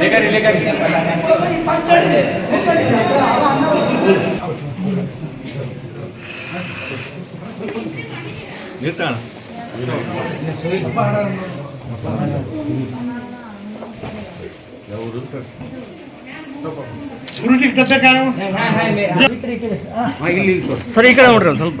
लेकर लेकर ನಿಲ್ತಾಣ. ಯಾವುದು ಸರ್ ಈ ಕಡೆ ನೋಡ್ರಿ ಸ್ವಲ್ಪ.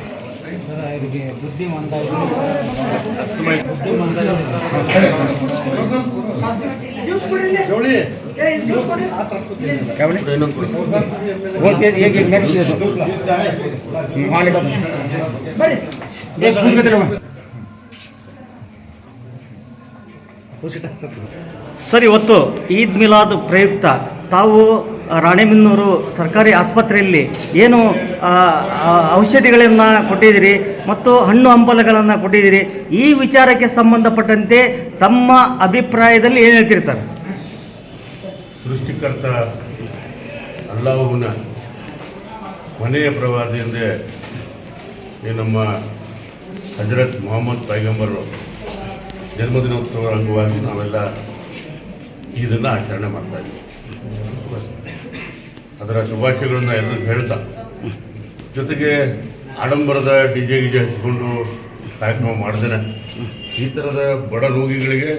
ಬುದ್ಧಿಮಂತ ಸರ್ ಇವತ್ತು ಈದ್ ಮಿಲಾದ್ ಪ್ರಯುಕ್ತ. ತಾವು ರಾಣೆಬೆನ್ನೂರು ಸರ್ಕಾರಿ ಆಸ್ಪತ್ರೆಯಲ್ಲಿ ಏನು ಔಷಧಿಗಳನ್ನು ಕೊಟ್ಟಿದ್ದೀರಿ ಮತ್ತು ಹಣ್ಣು ಹಂಪಲಗಳನ್ನು ಕೊಟ್ಟಿದ್ದೀರಿ, ಈ ವಿಚಾರಕ್ಕೆ ಸಂಬಂಧಪಟ್ಟಂತೆ ತಮ್ಮ ಅಭಿಪ್ರಾಯದಲ್ಲಿ ಏನು ಹೇಳ್ತೀರಿ ಸರ್? ಸೃಷ್ಟಿಕರ್ತ ಅಲ್ಲಾಹುನ ಮನೆಯ ಪ್ರವಾದಿ ಎಂದೇ ಈ ನಮ್ಮ ಹಜರತ್ ಮೊಹಮ್ಮದ್ ಪೈಗಂಬರು ಜನ್ಮದಿನೋತ್ಸವದ ಅಂಗವಾಗಿ ನಾವೆಲ್ಲ ಇದನ್ನು ಆಚರಣೆ ಮಾಡ್ತಾ ಇದ್ದೀವಿ. ಅದರ ಶುಭಾಶಯಗಳನ್ನ ಎಲ್ಲರಿಗೂ ಹೇಳ್ತಾ. ಜೊತೆಗೆ ಆಡಂಬರದ ಡಿ ಜೆ ಗಿಜೆ ಹಚ್ಚಿಕೊಂಡು ಕಾರ್ಯಕ್ರಮ ಮಾಡ್ದೇನೆ. ಈ ಥರದ ಬಡ ರೋಗಿಗಳಿಗೆ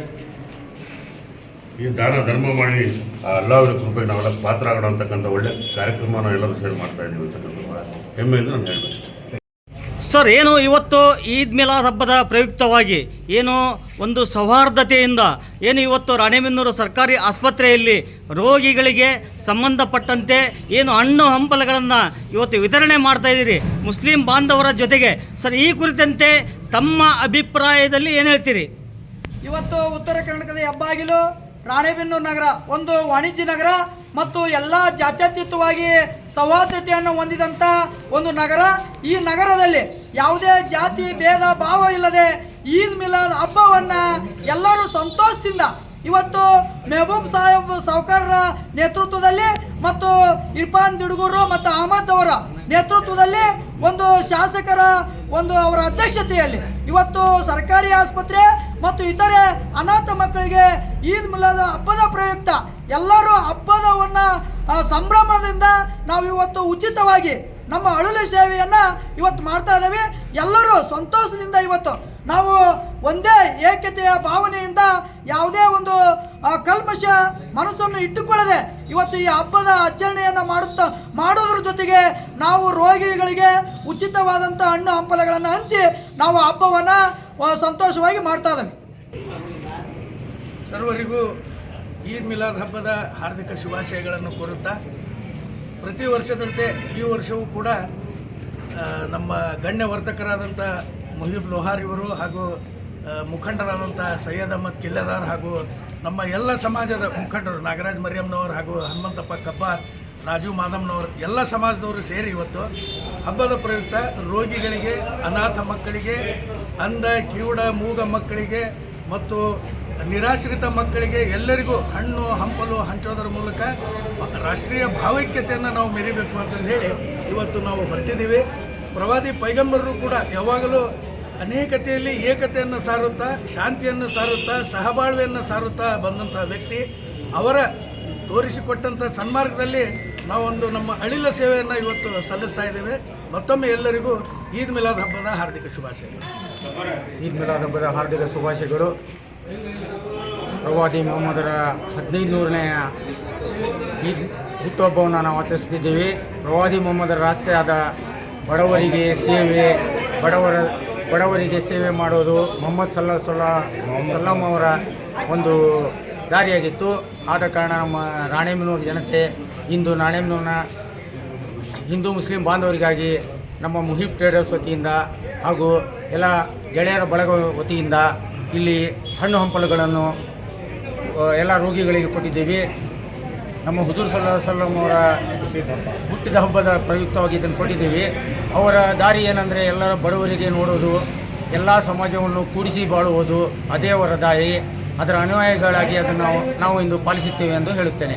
ಈ ದಾನ ಧರ್ಮ ಮಾಡಿ ಆ ಅಲ್ಲಾವಿನ ಕೃಪೆಗೆ ನಾವೆಲ್ಲ ಪಾತ್ರ ಆಗೋಣ ಅಂತಕ್ಕಂಥ ಒಳ್ಳೆ ಕಾರ್ಯಕ್ರಮ ನಾವು ಎಲ್ಲರೂ ಸೇರಿ ಮಾಡ್ತಾ ಇದ್ದೀವಿ ಅಂತಕ್ಕಂಥ ಹೆಮ್ಮೆಯಿಂದ ನಾನು ಹೇಳಬೇಕು. ಸರ್, ಏನು ಇವತ್ತು ಈದ್ ಮಿಲಾದ್ ಹಬ್ಬದ ಪ್ರಯುಕ್ತವಾಗಿ ಏನು ಒಂದು ಸೌಹಾರ್ದತೆಯಿಂದ ಏನು ಇವತ್ತು ರಾಣೆಬೆನ್ನೂರು ಸರ್ಕಾರಿ ಆಸ್ಪತ್ರೆಯಲ್ಲಿ ರೋಗಿಗಳಿಗೆ ಸಂಬಂಧಪಟ್ಟಂತೆ ಏನು ಹಣ್ಣು ಹಂಪಲಗಳನ್ನು ಇವತ್ತು ವಿತರಣೆ ಮಾಡ್ತಾ ಇದ್ದೀರಿ. ಮುಸ್ಲಿಂ ಬಾಂಧವರ ಜೊತೆಗೆ. ಸರ್, ಈ ಕುರಿತಂತೆ ತಮ್ಮ ಅಭಿಪ್ರಾಯದಲ್ಲಿ ಏನು ಹೇಳ್ತೀರಿ? ಇವತ್ತು ಉತ್ತರ ಕರ್ನಾಟಕದ ಹೆಬ್ಬಾಗಿಲು, ರಾಣೆಬೆನ್ನೂರು ನಗರ, ಒಂದು ವಾಣಿಜ್ಯ ನಗರ ಮತ್ತು ಎಲ್ಲ ಜಾತ್ಯತೀತವಾಗಿ ಸೌಹಾರ್ದತೆಯನ್ನು ಹೊಂದಿದಂಥ ಒಂದು ನಗರ. ಈ ನಗರದಲ್ಲಿ ಯಾವುದೇ ಜಾತಿ, ಭೇದ, ಭಾವ ಇಲ್ಲದೆ ಈದ್ ಮಿಲಾದ್ ಹಬ್ಬವನ್ನು ಎಲ್ಲರೂ ಸಂತೋಷದಿಂದ ಇವತ್ತು ಮೆಹಬೂಬ್ ಸಾಹೇಬ್ ಸಾವ್ಕಾರರ ನೇತೃತ್ವದಲ್ಲಿ ಮತ್ತು ಇರ್ಫಾನ್ ದಿಡುಗೂರು ಮತ್ತು ಅಹಮದ್ ಅವರ ನೇತೃತ್ವದಲ್ಲಿ ಒಂದು ಶಾಸಕರ ಒಂದು ಅವರ ಅಧ್ಯಕ್ಷತೆಯಲ್ಲಿ ಇವತ್ತು ಸರ್ಕಾರಿ ಆಸ್ಪತ್ರೆ ಮತ್ತು ಇತರೆ ಅನಾಥ ಮಕ್ಕಳಿಗೆ ಈದ್ ಮಿಲಾದ್ ಹಬ್ಬದ ಪ್ರಯುಕ್ತ ಎಲ್ಲರೂ ಹಬ್ಬದವನ್ನ ಆ, ಸಂಭ್ರಮದಿಂದ ನಾವು ಇವತ್ತು ಉಚಿತವಾಗಿ ನಮ್ಮ ಅಳಲು ಸೇವೆಯನ್ನ ಇವತ್ತು ಮಾಡ್ತಾ ಇದ್ದೇವೆ. ಎಲ್ಲರೂ ಸಂತೋಷದಿಂದ ಇವತ್ತು ನಾವು ಒಂದೇ ಏಕತೆಯ ಭಾವನೆಯಿಂದ ಯಾವುದೇ ಒಂದು ಕಲ್ಮಶ ಮನಸ್ಸನ್ನು ಇಟ್ಟುಕೊಳ್ಳದೆ ಇವತ್ತು ಈ ಹಬ್ಬದ ಆಚರಣೆಯನ್ನು ಮಾಡುತ್ತಾ ಮಾಡೋದ್ರ ಜೊತೆಗೆ ನಾವು ರೋಗಿಗಳಿಗೆ ಉಚಿತವಾದಂಥ ಹಣ್ಣು ಹಂಪಲಗಳನ್ನು ಹಂಚಿ ನಾವು ಹಬ್ಬವನ್ನು ಸಂತೋಷವಾಗಿ ಮಾಡ್ತಾ ಇದ್ದೇವೆ. ಸರ್ವರಿಗೂ ಈದ್ ಮಿಲಾದ್ ಹಬ್ಬದ ಹಾರ್ದಿಕ ಶುಭಾಶಯಗಳನ್ನು ಕೋರುತ್ತಾ, ಪ್ರತಿ ವರ್ಷದಂತೆ ಈ ವರ್ಷವೂ ಕೂಡ ನಮ್ಮ ಗಣ್ಯ ವರ್ತಕರಾದಂಥ ಮುಹೀಬ್ ಲೋಹಾರ್ ಇವರು ಹಾಗೂ ಮುಖಂಡರಾದಂಥ ಸೈಯದ್ ಅಹಮದ್ ಕಿಲ್ಲೆದಾರ್ ಹಾಗೂ ನಮ್ಮ ಎಲ್ಲ ಸಮಾಜದ ಮುಖಂಡರು, ನಾಗರಾಜ್ ಮರಿಯಮ್ನವರು ಹಾಗೂ ಹನುಮಂತಪ್ಪ ಕಬ್ಬಾರ್, ರಾಜು ಮಾದಮ್ನವರು ಎಲ್ಲ ಸಮಾಜದವರು ಸೇರಿ ಇವತ್ತು ಹಬ್ಬದ ಪ್ರಯುಕ್ತ ರೋಗಿಗಳಿಗೆ, ಅನಾಥ ಮಕ್ಕಳಿಗೆ, ಅಂಧ ಕಿವುಡ ಮೂಗ ಮಕ್ಕಳಿಗೆ ಮತ್ತು ನಿರಾಶ್ರಿತ ಮಕ್ಕಳಿಗೆ ಎಲ್ಲರಿಗೂ ಹಣ್ಣು, ಹಂಪಲು, ಹಂಚೋದರ ಮೂಲಕ ರಾಷ್ಟ್ರೀಯ ಭಾವೈಕ್ಯತೆಯನ್ನು ನಾವು ಮೆರಿಬೇಕು ಅಂತಂದು ಹೇಳಿ ಇವತ್ತು ನಾವು ಬರ್ತಿದ್ದೀವಿ. ಪ್ರವಾದಿ ಪೈಗಂಬರರು ಕೂಡ ಯಾವಾಗಲೂ ಅನೇಕತೆಯಲ್ಲಿ ಏಕತೆಯನ್ನು ಸಾರುತ್ತಾ, ಶಾಂತಿಯನ್ನು ಸಾರುತ್ತಾ, ಸಹಬಾಳ್ವೆಯನ್ನು ಸಾರುತ್ತಾ ಬಂದಂಥ ವ್ಯಕ್ತಿ. ಅವರ ತೋರಿಸಿಕೊಟ್ಟಂಥ ಸನ್ಮಾರ್ಗದಲ್ಲಿ ನಾವೊಂದು ನಮ್ಮ ಅಳಿಲ ಸೇವೆಯನ್ನು ಇವತ್ತು ಸಲ್ಲಿಸ್ತಾ ಇದ್ದೇವೆ. ಮತ್ತೊಮ್ಮೆ ಎಲ್ಲರಿಗೂ ಈದ್ ಮಿಲಾದ್ ಹಬ್ಬದ ಹಾರ್ದಿಕ ಶುಭಾಶಯಗಳು. ಈದ್ ಮಿಲಾದ್ ಹಬ್ಬದ ಹಾರ್ದಿಕ ಶುಭಾಶಯಗಳು. ಪ್ರವಾದಿ ಮೊಹಮ್ಮದರ ಹದಿನೈದು ನೂರನೆಯ ಈದ್ ಹುಟ್ಟುಹಬ್ಬವನ್ನು ನಾವು ಆಚರಿಸ್ತಿದ್ದೇವೆ. ಪ್ರವಾದಿ ಮೊಹಮ್ಮದರ ರಾಷ್ಟ್ರೀಯದ ಬಡವರಿಗೆ ಸೇವೆ, ಬಡವರ, ಬಡವರಿಗೆ ಸೇವೆ ಮಾಡೋದು ಮೊಹಮ್ಮದ್ ಸಲ್ಲಾ ಸಲ್ಲಾ ಸಲ್ಲಂ ಅವರ ಒಂದು ದಾರಿಯಾಗಿತ್ತು. ಆದ ಕಾರಣ ನಮ್ಮ ರಾಣೇಮನೂರು ಜನತೆ ಇಂದು ರಾಣೇಮನೂರಿನ ಹಿಂದೂ ಮುಸ್ಲಿಂ ಬಾಂಧವರಿಗಾಗಿ ನಮ್ಮ ಮುಹಿಬ್ ಟ್ರೇಡರ್ಸ್ ವತಿಯಿಂದ ಹಾಗೂ ಎಲ್ಲ ಗೆಳೆಯರ ಬಳಗ ವತಿಯಿಂದ ಇಲ್ಲಿ ಹಣ್ಣು ಹಂಪಲುಗಳನ್ನು ಎಲ್ಲ ರೋಗಿಗಳಿಗೆ ಕೊಟ್ಟಿದ್ದೀವಿ. ನಮ್ಮ ಹುಜೂರ್ ಸಲ್ಲ ಸಲ್ಲಂ ಅವರ ಹುಟ್ಟಿದ ಹಬ್ಬದ ಪ್ರಯುಕ್ತವಾಗಿ ಇದನ್ನು ಕೊಟ್ಟಿದ್ದೀವಿ. ಅವರ ದಾರಿ ಏನಂದರೆ ಎಲ್ಲರ ಬಡವರಿಗೆ ನೋಡೋದು, ಎಲ್ಲ ಸಮಾಜವನ್ನು ಕೂಡಿಸಿ ಬಾಳುವುದು, ಅದೇ ಅವರ ದಾರಿ. ಅದರ ಅನುಯಾಯಿಗಳಾಗಿ ಅದನ್ನು ನಾವು ನಾವು ಇಂದು ಪಾಲಿಸುತ್ತೇವೆ ಎಂದು ಹೇಳುತ್ತೇನೆ.